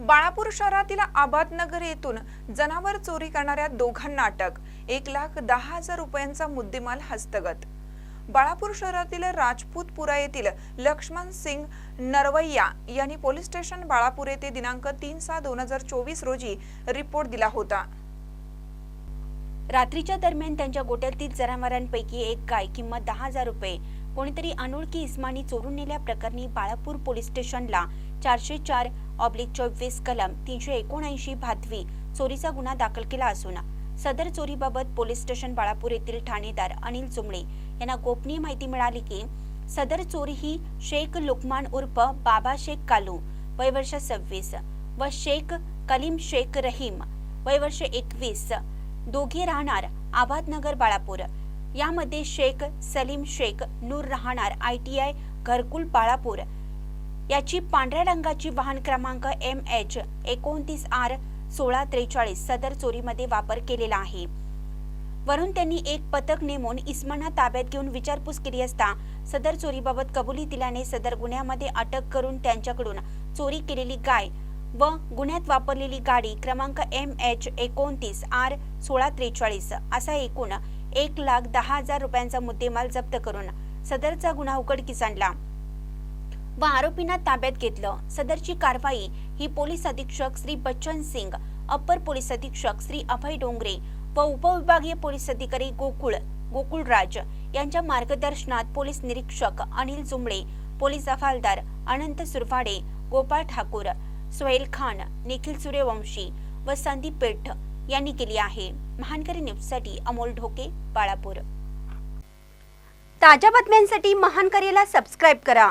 बाळापूर शहरातील आबादनगर येथून जनावर चोरी करणाऱ्या दोघांना अटक. एक लाख दहा हजार रुपयांचा मुद्देमाल हस्तगत. बाळापूर शहरातील राजपूतपुरा येथील लक्ष्मण सिंग नरवैया यांनी पोलीस स्टेशन बाळापूर येथे दिनांक तीन सहा दोन हजार चोवीस रोजी रिपोर्ट दिला होता. रात्रीच्या दरम्यान त्यांच्या गोट्यातील जनावरांपैकी एक गाय किंमत दहा हजार रुपये कोणीतरी अनोळखी इस्मानी चोरून नेल्या प्रकरणी बाळापूर पोलीस स्टेशनला चारशे चार ऑब्लिक चोवीस कलम तीनशे एकोणऐंशी भादवी चोरीचा गुन्हा दाखल केला असून सदर चोरीबाबत पोलीस स्टेशन बाळापूर येथील ठाणेदार अनिल जुमळे यांना गोपनीय माहिती मिळाली की सदर चोरी ही शेख लुकमान उर्फ बाबा शेख कालू वयवर्ष सव्वीस व शेख कलीम शेख रहीम वयवर्ष एकवीस दोघे राहणार आबादनगर बाळापूर. यामध्ये शेख सलीम शेख नूर राहणार आय टी आय घरकुल बाळापूर याची पांढऱ्या रंगाची वाहन क्रमांक एम एच एकोणतीस आर सोळा त्रेचाळीस सदर चोरीमध्ये वापर केलेला आहे. वरून त्यांनी एक पथक नेमून इस्माना ताब्यात घेऊन विचारपूस केली असता सदर चोरीबाबत कबुली दिल्याने सदर गुन्ह्यामध्ये अटक करून त्यांच्याकडून चोरी केलेली गाय व गुन्ह्यात वापरलेली गाडी क्रमांक एम एच एकोणतीस आर सोळा त्रेचाळीस असा एकूण एक लाख दहा हजार रुपयांचा मुद्देमाल जप्त करून सदरचा गुन्हा उघडकीस आणला. व आरोपींना ताब्यात घेतलं. सदरची कारवाई ही पोलीस अधीक्षक श्री बच्चन सिंग अप्पर पोलीस अधीक्षक श्री अभय डोंगरे व उपविभागीय पोलीस अधिकारी गोकुळ गोकुळराज यांच्या मार्गदर्शनात पोलीस निरीक्षक अनिल जुमळे पोलीस हवालदार अनंत सुरवाडे गोपाळ ठाकूर सोहेल खान निखिल सूर्यवंशी व संदीप पेठ यांनी केली आहे. महानकरी न्यूजसाठी अमोल ढोके बाळापूर. ताज्या बातम्यांसाठी महानकरीला सबस्क्राईब करा.